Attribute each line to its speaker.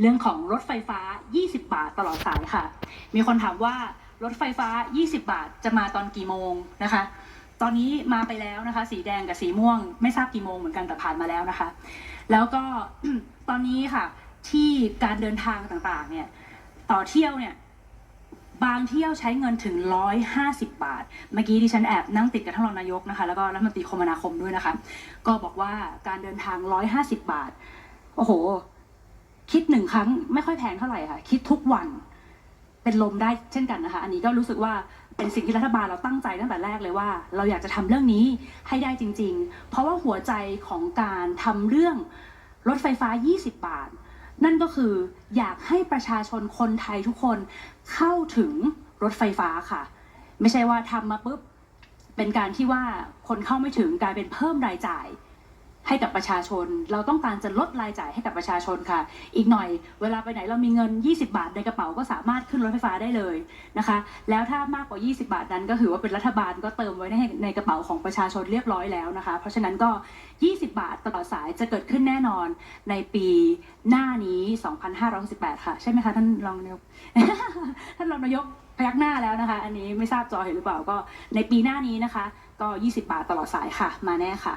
Speaker 1: เรื่องของรถไฟฟ้า 20 บาทตลอดสายค่ะ มีคนถามว่ารถไฟฟ้า 20 บาทจะมาตอนกี่โมงนะคะ ตอนนี้มาไปแล้วนะคะ สีแดงกับสีม่วง ไม่ทราบกี่โมงเหมือนกันแต่ผ่านมาแล้วนะคะ แล้วก็ตอนนี้ค่ะ ที่การเดินทางต่างๆ เนี่ยต่อเที่ยวเนี่ยบางเที่ยวใช้เงินถึง 150 บาท เมื่อกี้ดิฉันแอบนั่งติดกับท่านรองนายกนะคะ แล้วก็รัฐมนตรีคมนาคมด้วยนะคะ ก็บอกว่าการเดินทาง 150 บาท โอ้โห คิดหนึ่งครั้งไม่ค่อยแพงเท่าไหร่ค่ะ คิดทุกวันเป็นลมได้เช่นกันนะคะ อันนี้ก็รู้สึกว่าเป็นสิ่งที่รัฐบาลเราตั้งใจตั้งแต่แรกเลยว่า เราอยากจะทำเรื่องนี้ให้ได้จริง ๆ เพราะว่าหัวใจของการทำเรื่องรถไฟฟ้า 20 บาท นั่นก็คืออยากให้ประชาชนคนไทยทุกคนเข้าถึงรถไฟฟ้าค่ะ ไม่ใช่ว่าทำมาปุ๊บเป็นการที่ว่าคนเข้าไม่ถึงกลายเป็นเพิ่มรายจ่าย ให้กับประชาชน เราต้องการจะลดรายจ่ายให้กับประชาชนค่ะ อีกหน่อยเวลาไปไหนเรามีเงิน 20 บาทในกระเป๋าก็สามารถขึ้นรถไฟฟ้าได้เลยนะคะ แล้วถ้ามากกว่า 20 บาทนั้นก็ถือว่าเป็นรัฐบาลก็เติมไว้ในในกระเป๋าของประชาชนเรียบร้อยแล้วนะคะ เพราะฉะนั้นก็ 20 บาทตลอดสายจะเกิดขึ้นแน่นอนในปีหน้านี้ 2568 ค่ะ ใช่ไหมคะท่านรองนายกท่านรองนายกพยักหน้าแล้วนะคะ อันนี้ไม่ทราบจอเห็นหรือเปล่าก็ในปีหน้านี้นะคะ ก็ 20 บาทตลอดสายค่ะ มาแน่ค่ะ